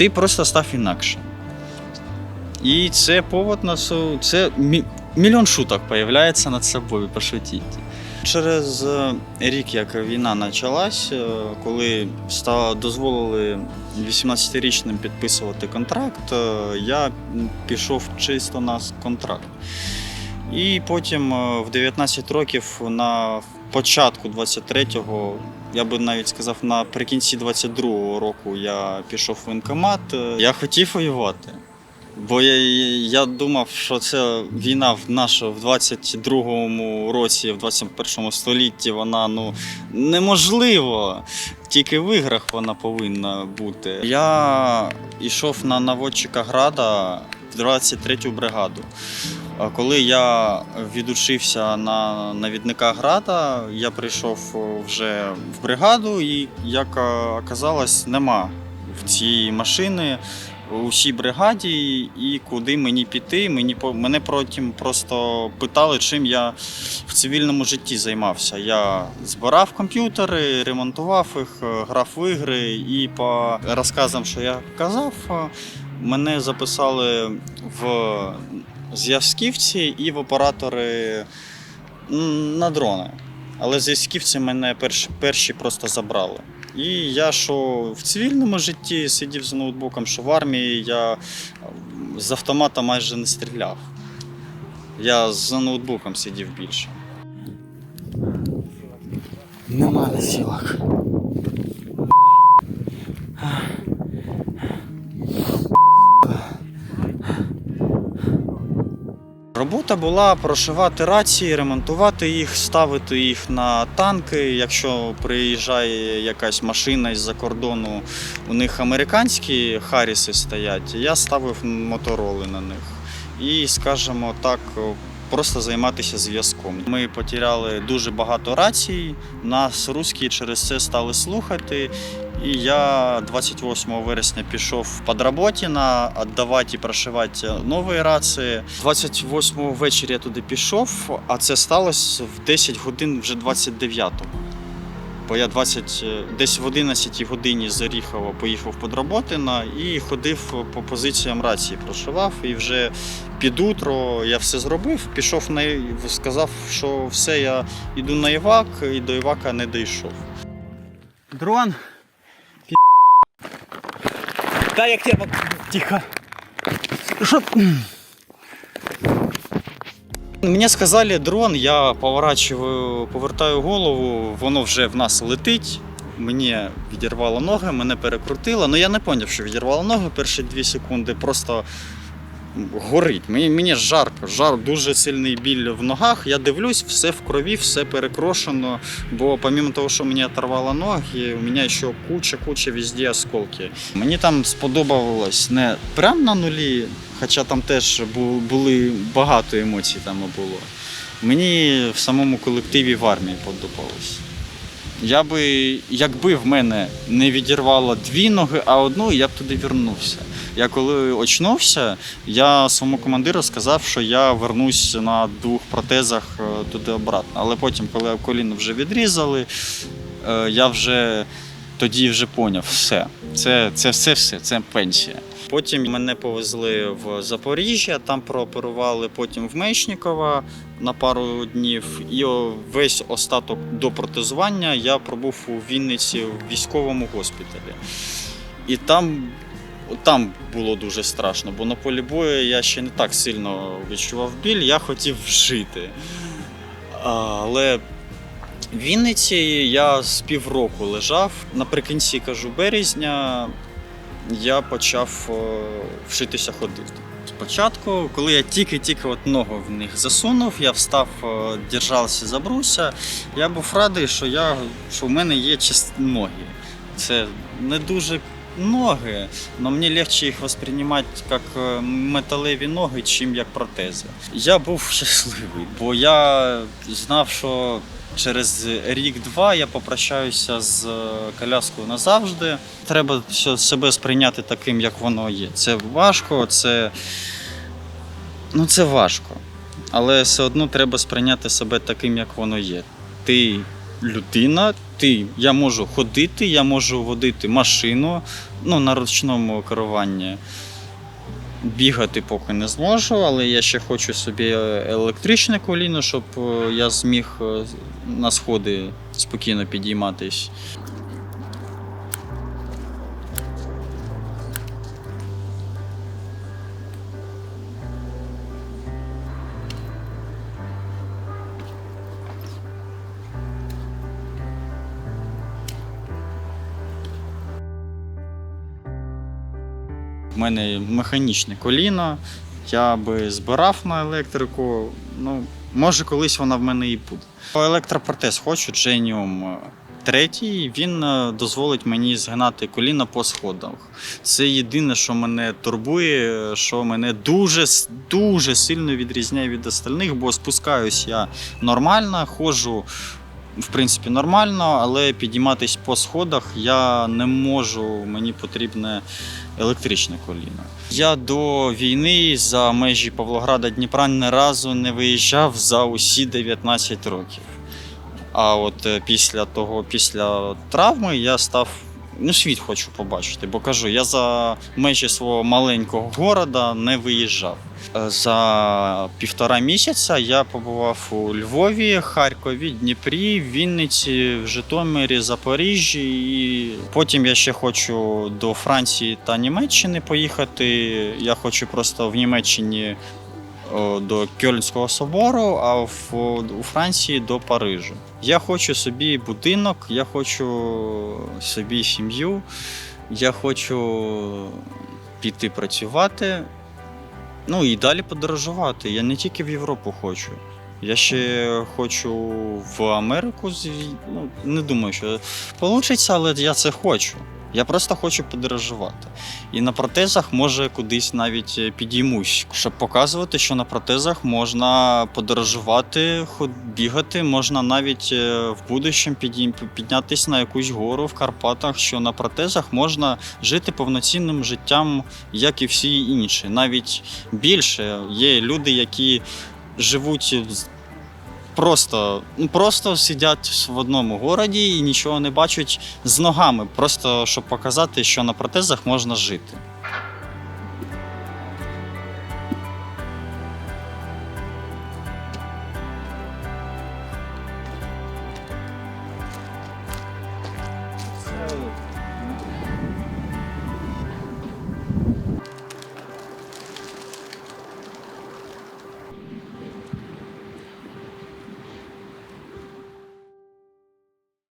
ти просто став інакше. І це повод на це мі- мільйон шуток появляється над собою пошутити. Через е, рік, як війна почалась, е, коли ста- дозволили 18-річним підписувати контракт, е, я пішов чисто на контракт. І потім в 19 років на початку 23-го, я би навіть сказав, наприкінці 22-го року я пішов в воєнкомат. Я хотів воювати. Бо я, я думав, що це війна в наша в 22-му році, в 21 столітті, вона ну неможливо. Тільки в іграх вона повинна бути. Я йшов на наводчика града 23-ю бригаду. Коли я відучився на навідника града, я прийшов вже в бригаду, і як е, оказалось, нема в цій машини у всій бригаді, і куди мені піти. Мені мене потім просто питали, чим я в цивільному житті займався. Я збирав комп'ютери, ремонтував їх, е, грав в ігри, і по розказам, що я казав, е, мене записали в зв'язківці і в оператори на дрони. Але зв'язківці мене перші, перші просто забрали. І я що в цивільному житті сидів за ноутбуком, що в армії я з автомата майже не стріляв. Я за ноутбуком сидів більше. Нема на сілах. Робота була прошивати рації, ремонтувати їх, ставити їх на танки. Якщо приїжджає якась машина із-за кордону, у них американські Харіси стоять. Я ставив мотороли на них. І, скажімо так, просто займатися зв'язком. Ми потеряли дуже багато рацій, нас русські через це стали слухати. І я 28 вересня пішов під Роботіна віддавати і прошивати нові рації. 28 вечора я туди пішов, а це сталося в 10 годин вже 29-го. Бо я 20, е, десь в 11 годині з Оріхова поїхав під Роботина і ходив по позиціям рації, прошивав. І вже під утро я все зробив, пішов на сказав, що все, я йду на Івак, і до Івака не дійшов. Дрон. Да, як тебе. Тихо. Що? Мені сказали дрон, я поворачую, повертаю голову, воно вже в нас летить. Мені відірвало ноги, мене перекрутило. Ну я не зрозумів, що відірвало ноги перші дві секунди. Просто горить. Мені, мені жарко, жар, дуже сильний біль в ногах. Я дивлюсь, все в крові, все перекрошено. Бо помимо того, що мені оторвало ноги, у мене ще куча-куча везде осколки. Мені там сподобалось не прямо на нулі, хоча там теж були багато емоцій там було. Мені в самому колективі в армії подобалось. Я би, якби в мене не відірвало дві ноги, а одну, я б туди вернувся. Я коли очнувся, я своєму командиру сказав, що я вернусь на двох протезах е, туди обратно. Але потім, коли коліно вже відрізали, е, я вже тоді вже поняв, все. Це, це все, все, це пенсія. Потім мене повезли в Запоріжжя, там прооперували, потім в Мечникова на пару днів. І весь остаток до протезування я пробув у Вінниці в військовому госпіталі. І там, там було дуже страшно, бо на полі бою я ще не так сильно відчував біль, я хотів жити. Але в Вінниці я з півроку лежав. Наприкінці кажу березня я почав е, вчитися ходити. Спочатку, коли я тільки-тільки от ногу в них засунув, я встав, е, держався за бруся, я був радий, що, я, що в мене є чисті ноги. Це не дуже ноги, але мені легше їх восприймати як е, металеві ноги, чим як протези. Я був щасливий, бо я знав, що через рік-два я попрощаюся з е, коляскою назавжди. Треба себе сприйняти таким, як воно є. Це важко, це, ну, це важко. Але все одно треба сприйняти себе таким, як воно є. Ти людина, ти. Я можу ходити, я можу водити машину ну, на ручному керуванні. Бігати поки не зможу, але я ще хочу собі електричне коліно, щоб е, я зміг е, на сходи спокійно підійматись. Мене механічне коліно. Я би збирав на електрику. Ну, може, колись вона в мене і буде. Електропротез хочу, Genium третій. Він е, дозволить мені згинати коліна по сходах. Це єдине, що мене турбує, що мене дуже дуже сильно відрізняє від остальних, бо спускаюсь я нормально, ходжу. В принципі, нормально, але підійматись по сходах я не можу. Мені потрібне електричне коліно. Я до війни за межі Павлограда Дніпра ні разу не виїжджав за усі 19 років. А от е, після того, після травми, я став. Ну, світ хочу побачити, бо кажу, я за межі свого маленького города не виїжджав. Е, За півтора місяця я побував у Львові, Харкові, Дніпрі, Вінниці, в Житомирі, Запоріжжі. І потім я ще хочу до Франції та Німеччини поїхати. Я хочу просто в Німеччині до Кьольнського собору, а в, у Франції до Парижу. Я хочу собі будинок, я хочу собі сім'ю, я хочу піти працювати. Ну і далі подорожувати. Я не тільки в Європу хочу. Я ще хочу в Америку. Ну, не думаю, що вийде, але я це хочу. Я просто хочу подорожувати. І на протезах може кудись навіть е, підіймусь, щоб показувати, що на протезах можна подорожувати, бігати, можна навіть е, в будущем піднятися на якусь гору в Карпатах, що на протезах можна жити повноцінним життям, як і всі інші. Навіть більше є люди, які живуть просто, ну, просто сидять в одному городі і нічого не бачать з ногами, просто щоб показати, що на протезах можна жити.